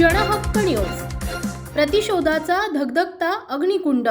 क्षणहक्क news प्रतिशोधाचा धगधगता अग्निकुंड.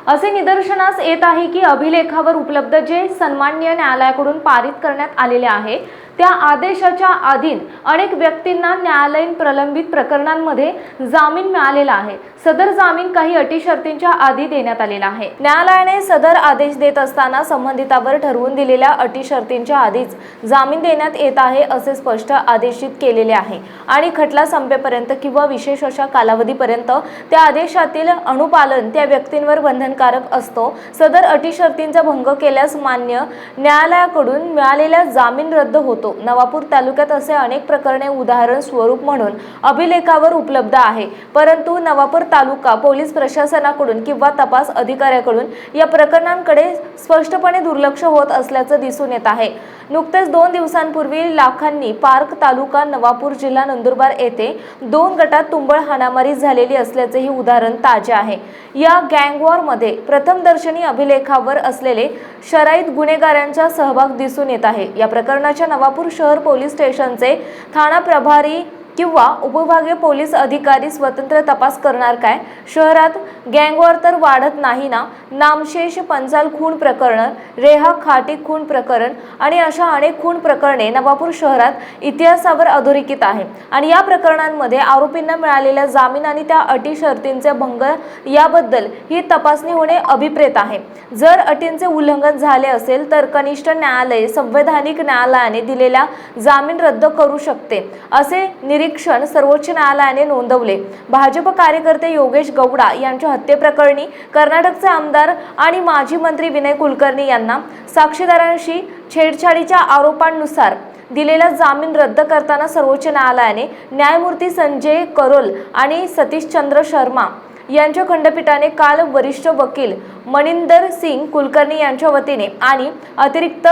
असे निदर्शनास येत आहे की अभिलेखावर उपलब्ध जे सन्माननीय न्यायालयाकडून पारित करण्यात आलेले आहे त्या आदेशाच्या अधीन अनेक व्यक्तींना न्यायालयीन प्रलंबित प्रकरणांमध्ये जामीन मिळालेला आहे. सदर जामीन काही अटी शर्तींच्या आधी देण्यात आलेला आहे. न्यायालयाने सदर आदेश देत असताना संबंधितावर ठरवून दिलेल्या अटी शर्तींच्या आधीच जामीन देण्यात येत आहे असे स्पष्ट आदेशित केलेले आहे. आणि खटला संपेपर्यंत किंवा विशेष अशा कालावधीपर्यंत त्या आदेशातील अनुपालन त्या व्यक्तींवर बंधनकारक असतो. सदर अटी शर्तींचा भंग केल्यास मान्य न्यायालयाकडून मिळालेला जामीन रद्द होतो. नवापूर तालुक्यात असे अनेक प्रकरणे उदाहरण स्वरूप म्हणून अभिलेखावर उपलब्ध आहे. परंतु नवापूर तालुका पोलीस प्रशासनाकडून किंवा तपास अधिकाऱ्याकडून या प्रकरणांकडे स्पष्टपणे दुर्लक्ष होत असल्याचं दिसून येत आहे. नुकतेच दोन दिवसांपूर्वी लाखांनी पार्क तालुका नवापूर जिल्हा नंदुरबार येथे दोन गटात तुंबळ हाणामारी झालेली असल्याचेही उदाहरण ताजे आहे. या गँगवॉरमध्ये प्रथमदर्शनी अभिलेखावर असलेले शराईत गुन्हेगारांचा सहभाग दिसून येत आहे. या प्रकरणाच्या कोल्हापूर शहर पोलीस स्टेशनचे ठाणा प्रभारी किंवा उपविभागीय पोलीस अधिकारी स्वतंत्र तपास करणार काय? शहरात गँगवॉर तर वाढत नाही ना? नामशेष पंचाल खून प्रकरण रेहा खाटी खून प्रकरण आणि अशा अनेक खून प्रकरणे नवापूर शहरात इतिहासावर अधोरेखित आहे. आणि या प्रकरणांमध्ये आरोपींना मिळालेल्या जामीन आणि त्या अटी शर्तींचे भंग याबद्दल ही तपासणी होणे अभिप्रेत आहे. जर अटींचे उल्लंघन झाले असेल तर कनिष्ठ न्यायालय संवैधानिक न्यायालयाने दिलेला जामीन रद्द करू शकते असे निरी निरीक्षण सर्वोच्च न्यायालयाने नोंदवले. भाजप कार्यकर्ते योगेश गौडा यांच्या हत्येप्रकरणी कर्नाटकचे आमदार आणि माजी मंत्री विनय कुलकर्णी यांना साक्षीदारांशी छेडछाडीच्या आरोपांनुसार दिलेला जामीन रद्द करताना सर्वोच्च न्यायालयाने न्यायमूर्ती संजय करोल आणि सतीशचंद्र शर्मा यांच्या खंडपीठाने काल वरिष्ठ वकील मनिंदर सिंग कुलकर्णी यांच्या वतीने आणि अतिरिक्त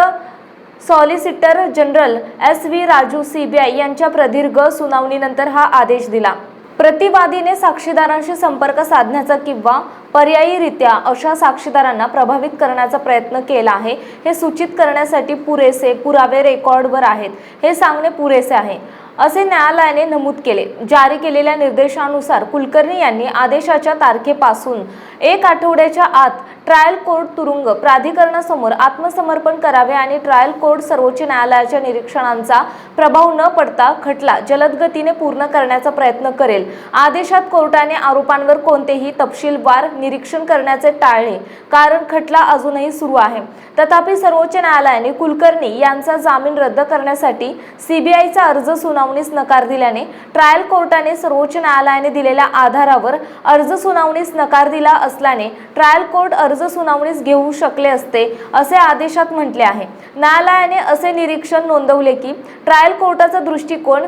solicitor general S V Raju CBI यांच्या प्रदीर्घ सुनावणीनंतर हा आदेश दिला. प्रतिवादीने साक्षीदारांशी संपर्क साधण्याचा किंवा पर्यायीरित्या अशा साक्षीदारांना प्रभावित करण्याचा प्रयत्न केला आहे हे सूचित करण्यासाठी पुरेसे पुरावे रेकॉर्डवर आहेत. हे सांगणे पुरेसे आहे. असे न्यायालयाने नमूद केले. जारी केलेल्या निर्देशानुसार कुलकर्णी यांनी आदेशाच्या तारखेपासून एक आठवड्याच्या आत ट्रायल कोर्ट तुरुंग प्राधिकरणासमोर आत्मसमर्पण करावे आणि ट्रायल कोर्ट सर्वोच्च न्यायालयाच्या निरीक्षणांचा प्रभाव न पडता खटला जलदगतीने पूर्ण करण्याचा प्रयत्न करेल. आदेशात कोर्टाने आरोपांवर कोणतेही तपशीलवार निरीक्षण करण्याचे टाळले कारण खटला अजूनही सुरू आहे. तथापि सर्वोच्च न्यायालयाने कुलकर्णी यांचा जामीन रद्द करण्यासाठी सीबीआयचा अर्ज सुनावणीस नकार दिल्याने ट्रायल कोर्टाने सर्वोच्च न्यायालयाने दिलेल्या आधारावर अर्ज सुनावणीस नकार दिला असल्याने ट्रायल कोर्ट अर्ज सुनावणीस घेऊ शकले असते असे आदेशात म्हटले आहे. न्यायालयाने असे निरीक्षण नोंदवले की ट्रायल कोर्टाचा दृष्टिकोन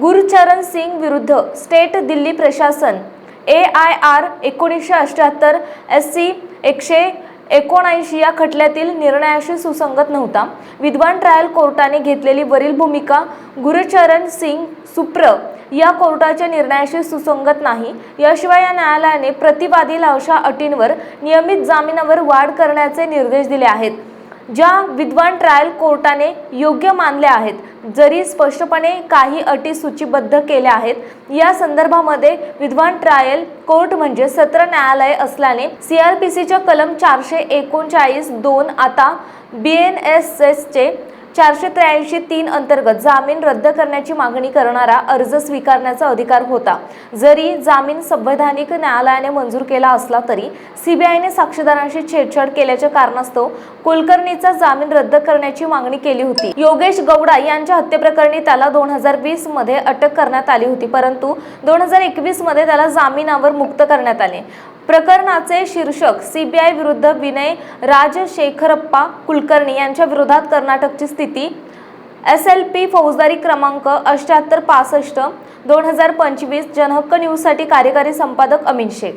गुरचरण सिंग विरुद्ध स्टेट दिल्ली प्रशासन ए आय आर एकोणीसशे अठ्याहत्तर एस सी एकशे एकोणऐंशी या खटल्यातील निर्णयाशी सुसंगत नव्हता. विद्वान ट्रायल कोर्टाने घेतलेली वरील भूमिका गुरुचरण सिंग सुप्र या कोर्टाच्या निर्णयाशी सुसंगत नाही. याशिवाय या न्यायालयाने प्रतिवादीला अशा अटींवर नियमित जामिनावर वाढ करण्याचे निर्देश दिले आहेत. ज्या विद्वान ट्रायल कोर्टाने योग्य मानल्या आहेत जरी स्पष्टपणे काही अटी सूचीबद्ध केल्या आहेत या संदर्भामध्ये विद्वान ट्रायल कोर्ट म्हणजे सत्र न्यायालय असल्याने सीआरपीसीच्या कलम चारशे एकोणचाळीस दोन आता बी एन एस एसचे चारशे त्र्याऐंशी तीन अंतर्गत जामीन रद्द करण्याची मागणी करणारा अर्ज स्वीकारण्याचा अधिकार होता. जरी जामीन संवैधानिक न्यायालयाने मंजूर केला असला तरी सीबीआयने साक्षीदारांशी छेडछाड केल्याच्या कारणास्तव कुलकर्णीचा जामीन रद्द करण्याची मागणी केली होती. योगेश गौडा यांच्या हत्येप्रकरणी त्याला दोन हजार वीसमध्ये अटक करण्यात आली होती परंतु दोन हजार एकवीसमध्ये त्याला जामिनावर मुक्त करण्यात आले. प्रकरणाचे शीर्षक सीबीआय विरुद्ध विनय राजशेखरप्पा कुलकर्णी यांच्या विरोधात कर्नाटकची स्थिती. एस एल पी फौजदारी क्रमांक अष्ट्याहत्तर पासष्ट दोन हजार पंचवीस जनहक्क न्यूजसाठी कार्यकारी संपादक अमित शेख.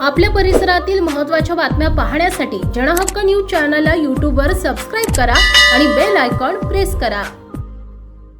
आपल्या परिसरातील महत्त्वाच्या बातम्या पाहण्यासाठी जनहक्क न्यूज चॅनलला यूट्यूबवर सबस्क्राईब करा आणि बेल आयकॉन प्रेस करा.